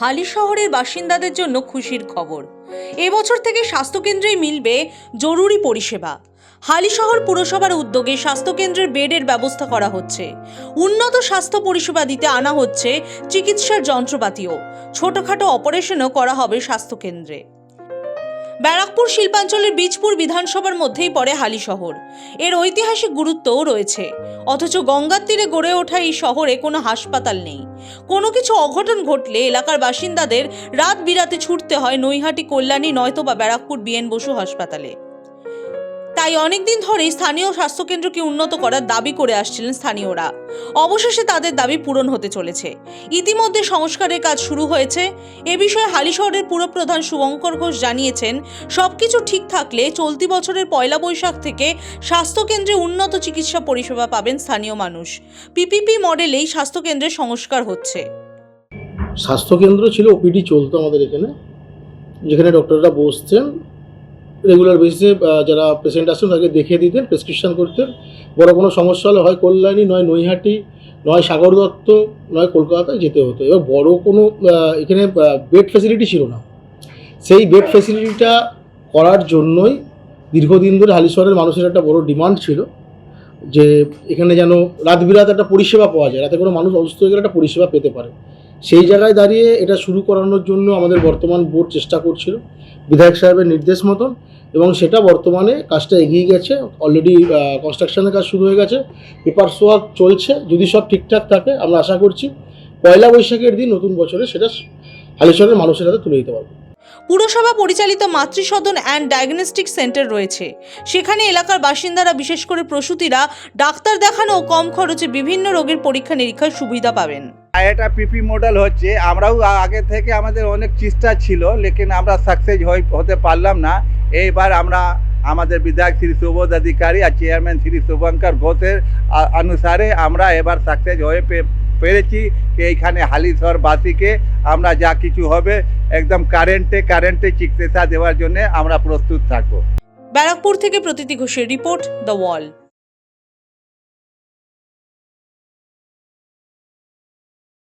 হালি শহরের বাসিন্দাদের জন্য খুশির খবর। এবছর থেকে স্বাস্থ্যকেন্দ্রেই মিলবে জরুরি পরিষেবা। হালিশহর পুরসভার উদ্যোগে স্বাস্থ্যকেন্দ্রের বেডের ব্যবস্থা করা হচ্ছে। উন্নত স্বাস্থ্য পরিষেবা দিতে আনা হচ্ছে চিকিৎসার যন্ত্রপাতিও। ছোটখাটো অপারেশনও করা হবে স্বাস্থ্যকেন্দ্রে। ব্যারাকপুর শিল্পাঞ্চলের বীজপুর বিধানসভার মধ্যেই পড়ে হালি শহর। এর ঐতিহাসিক গুরুত্বও রয়েছে। অথচ গঙ্গার তীরে গড়ে ওঠা এই শহরে কোনো হাসপাতাল নেই। কোনো কিছু অঘটন ঘটলে এলাকার বাসিন্দাদের রাত বিরাতে ছুটতে হয় নৈহাটি কল্যাণী নয়তো বা ব্যারাকপুর বিএন বসু হাসপাতালে। তাই অনেকদিন ধরেই স্থানীয় স্বাস্থ্যকেন্দ্রকে উন্নত করার দাবি করে আসছিলেন স্থানীয়রা। অবশেষে তাদের দাবি পূরণ হতে চলেছে। ইতিমধ্যে সংস্কারের কাজ শুরু হয়েছে। এ বিষয়ে হালিশহরের পুরপ্রধান শুভঙ্কর ঘোষ জানিয়েছেন, সবকিছু ঠিক থাকলে চলতি বছরের পয়লা বৈশাখ থেকে স্বাস্থ্যকেন্দ্রে উন্নত চিকিৎসা পরিষেবা পাবেন স্থানীয় মানুষ। পিপিপি মডেলেই স্বাস্থ্যকেন্দ্রের সংস্কার হচ্ছে। স্বাস্থ্যকেন্দ্র ছিল, ওপিডি চলতো আমাদের এখানে। যেখানে ডক্টররা বসতেন রেগুলার বেসিসে যারা পেশেন্ট আসতেন তাকে দেখিয়ে দিতেন প্রেসক্রিপশন করতেন। বড় কোনো সমস্যা হলে হয় কল্যাণী, নয় নৈহাটি, নয় সাগর দত্ত, নয় কলকাতায় যেতে হতো। এবার বড় কোনো এখানে বেড ফেসিলিটি ছিল না। সেই বেড ফেসিলিটিটা করার জন্যই দীর্ঘদিন ধরে হালিশহরের মানুষের একটা বড় ডিমান্ড ছিল যে এখানে যেন রাত বিরাত একটা পরিষেবা পাওয়া যায়। রাতে কোনো মানুষ অসুস্থ হয়ে গেলে একটা পরিষেবা পেতে পারে। সেই জায়গায় দাঁড়িয়ে এটা শুরু করানোর জন্য আমাদের বর্তমান বোর্ড চেষ্টা করছিল, বিধায়ক সাহেবের নির্দেশ মতন, এবং সেটা বর্তমানে কাজটা এগিয়ে গেছে অলরেডি কনস্ট্রাকশনের কাজ শুরু হয়ে গেছে পেপার ওয়ার্ক চলছে, যদি সব ঠিকঠাক থাকে, আমরা আশা করছি পয়লা বৈশাখের দিন নতুন বছরে সেটা হালেশ্বরের মানুষের হাতে তুলে দিতে পারব। পুরসভা পরিচালিত মাতৃসদন অ্যান্ড ডায়াগনস্টিক সেন্টার রয়েছে। সেখানে এলাকার বাসিন্দারা, বিশেষ করে প্রসূতিরা, ডাক্তার দেখানো ও কম খরচে বিভিন্ন রোগের পরীক্ষা নিরীক্ষার সুবিধা পাবেন। এটা পিপি মডেল হচ্ছে, আমরাও আগে থেকে আমাদের অনেক চেষ্টা ছিল, লেকিন আমরা সাকসেস হতে পারলাম না। এইবার আমরা আমাদের বিধায়ক শ্রী সুবোধ অধিকারী আর চেয়ারম্যান শ্রী শুভঙ্কর ঘোষের অনুসারে আমরা এবার সাকসেস হয়ে পেরেছি। এইখানে হালিশহরবাসীকে আমরা যা কিছু হবে, একদম কারেন্টে কারেন্টে চিকিৎসা দেওয়ার জন্য আমরা প্রস্তুত থাকব। ব্যারাকপুর থেকে প্রতীতি ঘোষের রিপোর্ট দ্য ওয়াল